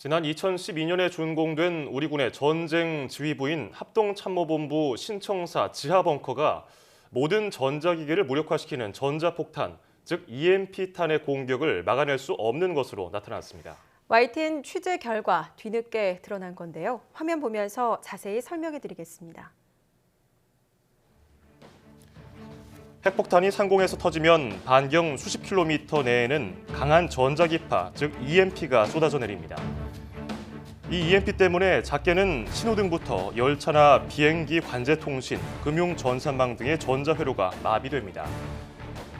지난 2012년에 준공된 우리 군의 전쟁 지휘부인 합동참모본부 신청사 지하 벙커가 모든 전자기기를 무력화시키는 전자폭탄, 즉 EMP탄의 공격을 막아낼 수 없는 것으로 나타났습니다. YTN 취재 결과 뒤늦게 드러난 건데요. 화면 보면서 자세히 설명해 드리겠습니다. 핵폭탄이 상공에서 터지면 반경 수십 킬로미터 내에는 강한 전자기파, 즉 EMP가 쏟아져 내립니다. 이 EMP 때문에 작게는 신호등부터 열차나 비행기 관제 통신, 금융 전산망 등의 전자 회로가 마비됩니다.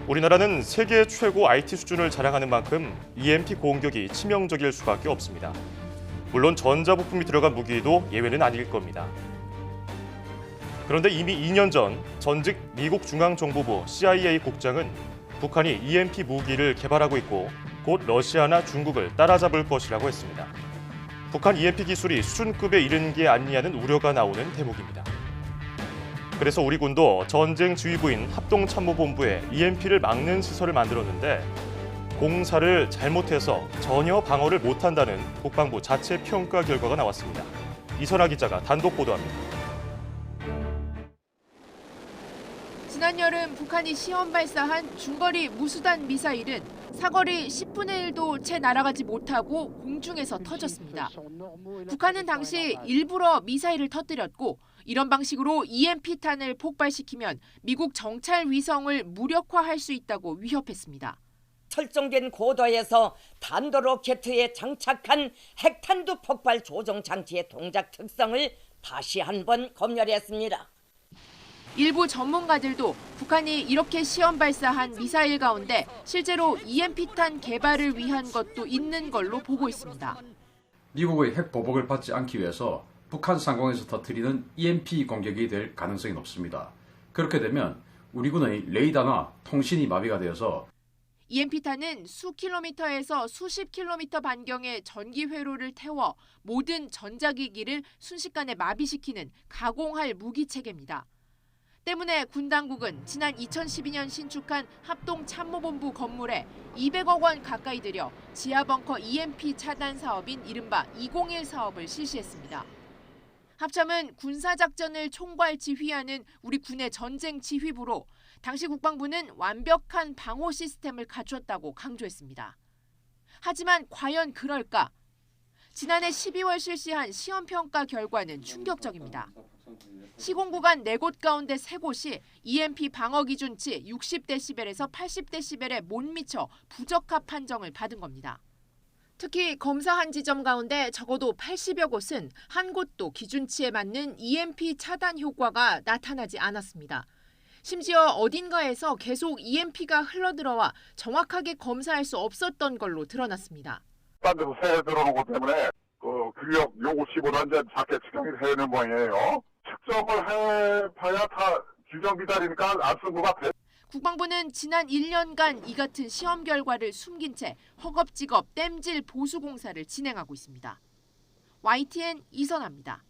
우리나라는 세계 최고 IT 수준을 자랑하는 만큼 EMP 공격이 치명적일 수밖에 없습니다. 물론 전자 부품이 들어간 무기도 예외는 아닐 겁니다. 그런데 이미 2년 전 전직 미국 중앙정보부 CIA 국장은 북한이 EMP 무기를 개발하고 있고 곧 러시아나 중국을 따라잡을 것이라고 했습니다. 북한 EMP 기술이 수준급에 이른 게 아니냐는 우려가 나오는 대목입니다. 그래서 우리 군도 전쟁 지휘부인 합동참모본부에 EMP를 막는 시설을 만들었는데 공사를 잘못해서 전혀 방어를 못한다는 국방부 자체 평가 결과가 나왔습니다. 이선아 기자가 단독 보도합니다. 지난 여름 북한이 시험 발사한 중거리 무수단 미사일은 사거리 10분의 1도 채 날아가지 못하고 공중에서 터졌습니다. 북한은 당시 일부러 미사일을 터뜨렸고 이런 방식으로 EMP탄을 폭발시키면 미국 정찰 위성을 무력화할 수 있다고 위협했습니다. 설정된 고도에서 탄도 로켓에 장착한 핵탄두 폭발 조종 장치의 동작 특성을 다시 한번 검열했습니다. 일부 전문가들도 북한이 이렇게 시험 발사한 미사일 가운데 실제로 EMP탄 개발을 위한 것도 있는 걸로 보고 있습니다. 미국의 핵 보복을 받지 않기 위해서 북한 상공에서 터뜨리는 EMP 공격이 될 가능성이 높습니다. 그렇게 되면 우리 군의 레이더나 통신이 마비가 되어서 EMP탄은 수 킬로미터에서 수십 킬로미터 반경의 전기 회로를 태워 모든 전자기기를 순식간에 마비시키는 가공할 무기 체계입니다. 때문에 군 당국은 지난 2012년 신축한 합동 참모본부 건물에 200억 원 가까이 들여 지하 벙커 EMP 차단 사업인 이른바 201 사업을 실시했습니다. 합참은 군사작전을 총괄 지휘하는 우리 군의 전쟁 지휘부로 당시 국방부는 완벽한 방호 시스템을 갖췄다고 강조했습니다. 하지만 과연 그럴까? 지난해 12월 실시한 시험평가 결과는 충격적입니다. 시공 구간 4곳 가운데 3곳이 EMP 방어 기준치 60데시벨에서 80데시벨에 못 미쳐 부적합 판정을 받은 겁니다. 특히 검사한 지점 가운데 적어도 80여 곳은 한 곳도 기준치에 맞는 EMP 차단 효과가 나타나지 않았습니다. 심지어 어딘가에서 계속 EMP가 흘러들어와 정확하게 검사할 수 없었던 걸로 드러났습니다. 딴 데서 새 들어오는 것 때문에 그 근력 요구치보다 이제 작게 측정이 되는 모양이에요. 측정을 해봐야 다 규정 기다리니까 압승구가 돼. 국방부는 지난 1년간 이 같은 시험 결과를 숨긴 채 허겁지겁 땜질 보수 공사를 진행하고 있습니다. YTN 이선아입니다.